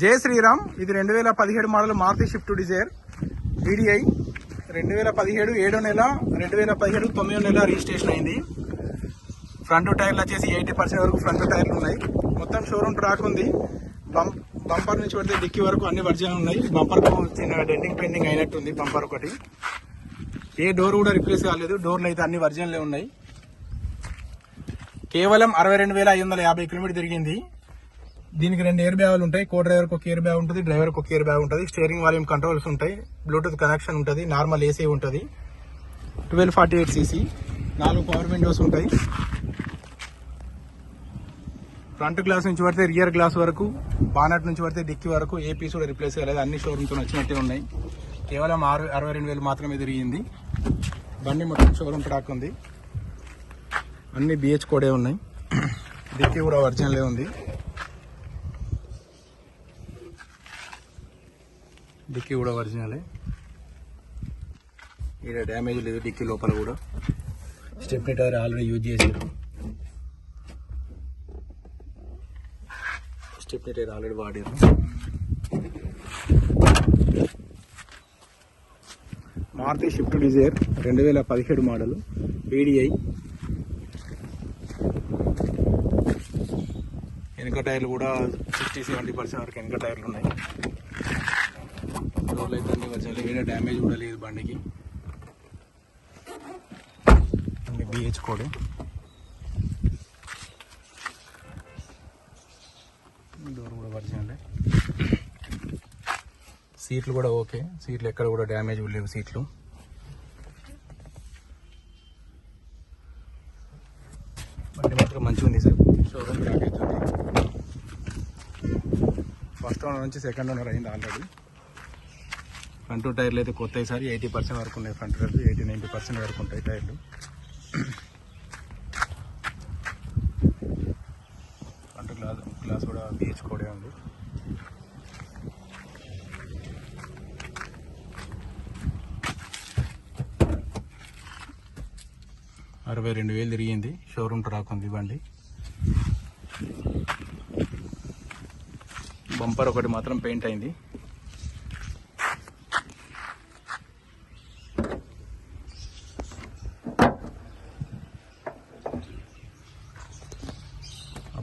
జై శ్రీరామ్. ఇది రెండు వేల పదిహేడు model Maruti Swift Dzire VDI రెండు వేల పదిహేడు ఏడో నెల రెండు వేల పదిహేడు తొమ్మిదో నెల రిజిస్ట్రేషన్ అయింది. ఫ్రంట్ టైర్లు వచ్చేసి ఎయిటీ పర్సెంట్ వరకు ఫ్రంట్ టైర్లు ఉన్నాయి. మొత్తం షోరూమ్ ట్రాక్ ఉంది. బంపర్ నుంచి పడితే డిక్కి వరకు అన్ని వర్జన్లు ఉన్నాయి. బంపర్ చిన్న డెండింగ్ పెండింగ్ అయినట్టుంది బంపర్ ఒకటి. ఏ డోర్ కూడా రిప్లేస్ కాలేదు. డోర్లు అయితే అన్ని వర్జన్లే ఉన్నాయి. కేవలం అరవై రెండు వేల ఐదు వందల యాభై కిలోమీటర్ తిరిగింది. దీనికి రెండు ఎయిర్ బ్యాగులు ఉంటాయి. కో డ్రైవర్కి ఒక ఎయిర్ బ్యాగ్ ఉంటుంది డ్రైవర్కి ఒక ఎయిర్ బ్యాగ్ ఉంటుంది. స్టీరింగ్ వాల్యూమ్ కంట్రోల్స్ ఉంటాయి. బ్లూటూత్ కనెక్షన్ ఉంటుంది. నార్మల్ ఏసీ ఉంటుంది. ట్వెల్వ్ ఫార్టీ ఎయిట్ సీసీ నాలుగు పవర్ విండోస్ ఉంటాయి. ఫ్రంట్ గ్లాస్ నుంచి పడితే రియర్ గ్లాస్ వరకు బానట్ నుంచి పడితే డిక్కీ వరకు ఏ పీస్ కూడా రిప్లేస్ కాలేదు అన్ని షోరూమ్తో నచ్చినట్టే ఉన్నాయి. కేవలం ఆరు అరవై రెండు వేలు మాత్రమే తిరిగింది. బండి మొత్తం షోరూమ్ ట్రాక్ ఉంది. అన్ని బిహెచ్ కోడే ఉన్నాయి. డిక్కి కూడా ఒరిజినలే ఉంది. డిక్కీ కూడా ఒరిజినలే. ఇక్కడ డ్యామేజ్ లేదు డిక్కీ లోపల కూడా. స్టెప్నీ టైర్ ఆల్రెడీ యూజ్ చేసారు స్టెప్నీ టైర్ ఆల్రెడీ వాడారు. మారుతి షిఫ్ట్ డిజైర్ రెండు వేల పదిహేడు మోడల్ వీడిఐ వెనక టైర్లు కూడా సిక్స్టీ సెవెంటీ పర్సెంట్ వరకు వెనక టైర్లు ఉన్నాయి. ఏడా డ్యామేజ్ కూడా లేదు బండికి. బిహెచ్ కోడ్ డోర్ కూడా పరిచయం సీట్లు కూడా ఓకే. సీట్లు ఎక్కడ కూడా డ్యామేజ్ లేవు సీట్లు. బండి మాత్రం మంచిగా ఉంది సార్. షోరూమ్ అవుతుంది. ఫస్ట్ ఓనర్ నుంచి సెకండ్ ఓనర్ అయింది ఆల్రెడీ ఫ్రంట్ టైర్లు అయితే కొత్త సార్ ఎయిటీ పర్సెంట్ వరకు ఉన్నాయి. ఫ్రంట్ టైర్లు ఎయిటీ నైంటీ పర్సెంట్ వరకు ఉంటాయి టైర్లు. ఫ్రంట్ గ్లాస్ గ్లాస్ కూడా బీచ్ కూడా ఉంది. అరవై రెండు వేలు తిరిగింది. షోరూమ్ ట్రాక్ ఉంది బండి. బంపర్ ఒకటి మాత్రం పెయింట్ అయింది.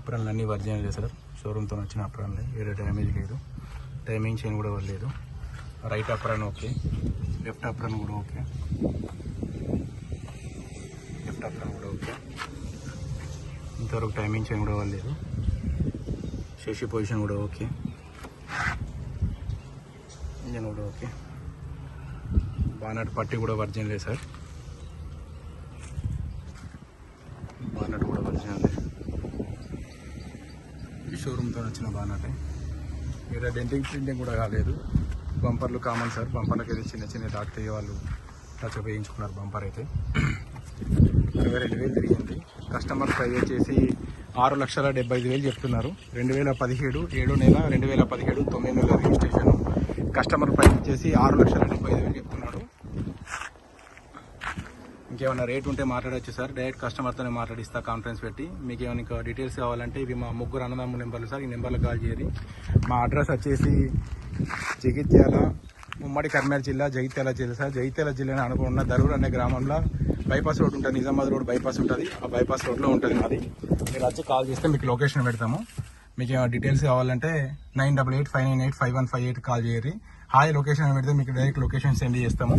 అప్రాన్లు అన్నీ వర్జినల్ సార్ షోరూమ్తో వచ్చిన అప్రాన్లే వేరే డ్యామేజ్ లేదు టైమింగ్ చైన్ కూడా లేదు right apron okay. Left apron కూడా ఓకే. లెఫ్ట్ అప్రాన్ కూడా ఓకే. ఇంతవరకు టైమింగ్ చైన్ కూడా లేదు శశి పొజిషన్ కూడా ఓకే. ఇంజన్ కూడా ఓకే. బానట్ పట్టి కూడా వర్జిన్ లేదు సార్ బానట్ కూడా వర్జిన్ లేదు షోరూమ్తో వచ్చిన బాగానే ఇక్కడ డెంటింగ్ ప్రింటింగ్ కూడా కాలేదు. బంపర్లు కామన్ సార్ బంపర్లకు అయితే చిన్న చిన్న డాక్టర్ వాళ్ళు టచ్ వేయించుకున్నారు బంపర్ అయితే. ఇరవై రెండు వేలు తిరిగింది. కస్టమర్ ప్రైజ్ వచ్చేసి ఆరు లక్షల డెబ్బై ఐదు వేలు చెప్తున్నారు. రెండు వేల పదిహేడు ఏడు నెల రెండు వేల పదిహేడు తొమ్మిది నెలల రిజిస్ట్రేషన్. కస్టమర్ ప్రైజ్ వచ్చేసి ఆరు లక్షల డెబ్బై ఐదు వేలు చెప్తున్నారు. ఇంకేమైనా రేట్ ఉంటే మాట్లాడచ్చు సార్. డైరెక్ట్ కస్టమర్తోనే మాట్లాడిస్తా కాన్ఫరెన్స్ పెట్టి. మీకు ఏమైనా ఇంకా డీటెయిల్స్ కావాలంటే ఇవి మా ముగ్గురు అన్నదమ్ము నెంబర్లు సార్. ఈ నెంబర్లో కాల్ చేయరి మా అడ్రస్ వచ్చేసి జగిత్యాల ఉమ్మడి కర్నూలు జిల్లా జగిత్యాల జిల్లా సార్. జగిత్యాల జిల్లా అనుకున్న దరూర్ అనే గ్రామంలో బైపాస్ రోడ్ ఉంటుంది. నిజామాబాద్ రోడ్ బైపాస్ ఉంటుంది. ఆ బైపాస్ రోడ్లో ఉంటుంది మాది. మీరు వచ్చి కాల్ చేస్తే మీకు లొకేషన్ పెడతాము. మీకు ఏమైనా డీటెయిల్స్ కావాలంటే nine double eight five nine eight five one five eight call చేయరు హాయ్ లొకేషన్ పెడితే మీకు డైరెక్ట్ లొకేషన్ సెండ్ చేస్తాము.